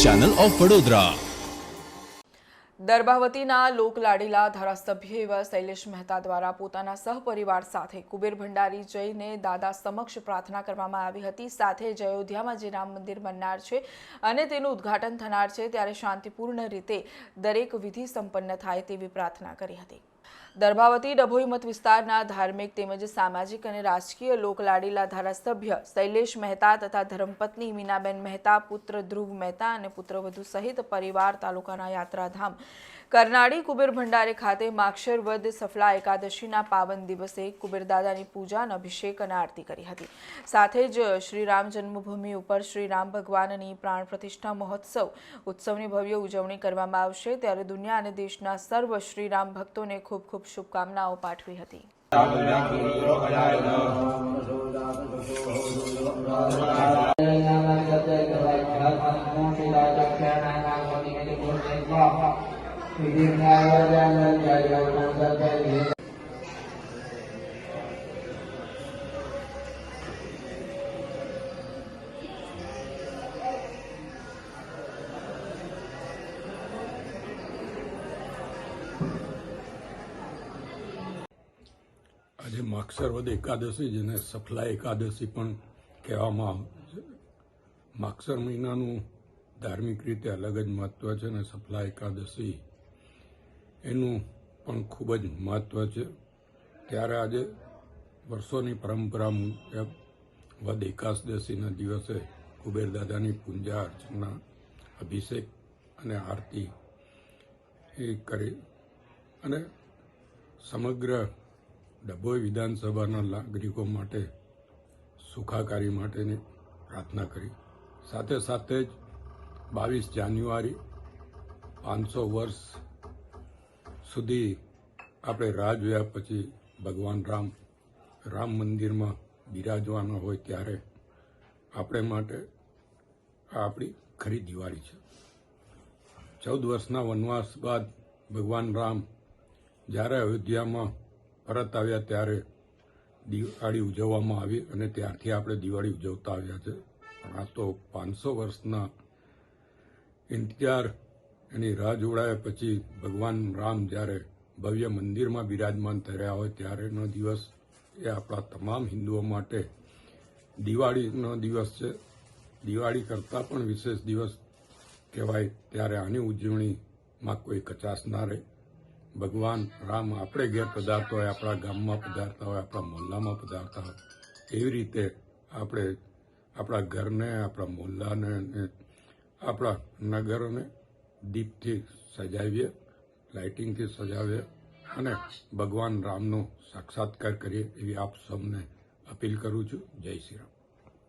Channel of Vadodara. દરબાવતીના લોકલાડીલા ધારાસભ્ય એવા શૈલેષ મહેતા દ્વારા પોતાના સહપરિવાર સાથે કુબેર ભંડારી જઈને દાદા સમક્ષ પ્રાર્થના કરવામાં આવી હતી. સાથે જ અયોધ્યામાં જે રામ મંદિર બનનાર છે અને તેનું ઉદ્ઘાટન થનાર છે, ત્યારે શાંતિપૂર્ણ રીતે દરેક વિધિ સંપન્ન થાય તેવી પ્રાર્થના કરી હતી. દર્ભાવતી ડભોઈ મત વિસ્તારના ધાર્મિક તેમજ સામાજિક અને રાજકીય લોકલાડીલા ધારાસભ્ય શૈલેષ મહેતા તથા ધર્મપત્ની મીનાબેન મહેતા, પુત્ર ધ્રુવ મહેતા અને પુત્રવધુ સહિત પરિવાર તાલુકાના યાત્રાધામ કરનાળી કુબેર ભંડારે ખાતે માક્ષર વદ સફલા એકાદશીના પાવન દિવસે કુબેરદાદાની પૂજા અને અભિષેક અને આરતી કરી હતી. સાથે જ શ્રી રામ જન્મભૂમિ ઉપર શ્રી રામ ભગવાનની પ્રાણ પ્રતિષ્ઠા મહોત્સવ ઉત્સવની ભવ્ય ઉજવણી કરવામાં આવશે. ત્યારે દુનિયા અને દેશના સર્વ શ્રીરામ ભક્તોને ખૂબ ખૂબ શુભકામનાઓ પાઠવી હતી. Thank આજે માક્ષરવદ એકાદશી, જેને સફલા એકાદશી પણ કહેવામાં આવે છે માક્ષર મહિનાનું ધાર્મિક રીતે અલગ જ મહત્વ છે અને સફલા એકાદશી એનું પણ ખૂબ જ મહત્વ છે. ત્યારે આજે વર્ષોની પરંપરા મુજબ વદ એકાદશીના દિવસે કુબેર દાદાની પૂજા, અર્ચના, અભિષેક અને આરતી એ કરી અને સમગ્ર ડભોઈ વિધાનસભાના નાગરિકો માટે સુખાકારી માટેની પ્રાર્થના કરી. સાથે સાથે જ બાવીસ જાન્યુઆરી પાંચસો વર્ષ સુધી આપણે રાહ જોયા પછી ભગવાન રામ રામ મંદિરમાં બિરાજવાના હોય ત્યારે આપણે માટે આ આપણી ખરી દિવાળી છે. ચૌદ વર્ષના વનવાસ બાદ ભગવાન રામ જ્યારે અયોધ્યામાં પરત આવ્યા ત્યારે દિવાળી ઉજવવામાં આવી અને ત્યારથી આપણે દિવાળી ઉજવતા આવ્યા છે. પણ આ તો પાંચસો વર્ષના ઇંતજાર એની રાહ જોડાયા પછી ભગવાન રામ જ્યારે ભવ્ય મંદિરમાં બિરાજમાન થયા હોય ત્યારેનો દિવસ એ આપણા તમામ હિન્દુઓ માટે દિવાળીનો દિવસ છે. દિવાળી કરતાં પણ વિશેષ દિવસ કહેવાય. ત્યારે આની ઉજવણીમાં કોઈ કચાશ ના રહે. ભગવાન રામ આપણે ઘેર પધારતા હોય, આપણા ગામમાં પધારતા હોય, આપણા મોહલ્લામાં પધારતા હોય, એવી રીતે આપણે આપણા ઘરને, આપણા મોહલ્લાને આપણા નગરોને દીપથી સજાવીએ, લાઇટિંગથી સજાવીએ અને ભગવાન રામનો સાક્ષાત્કાર કરીએ, એવી આપ સૌને અપીલ કરું છું. જય શ્રી રામ.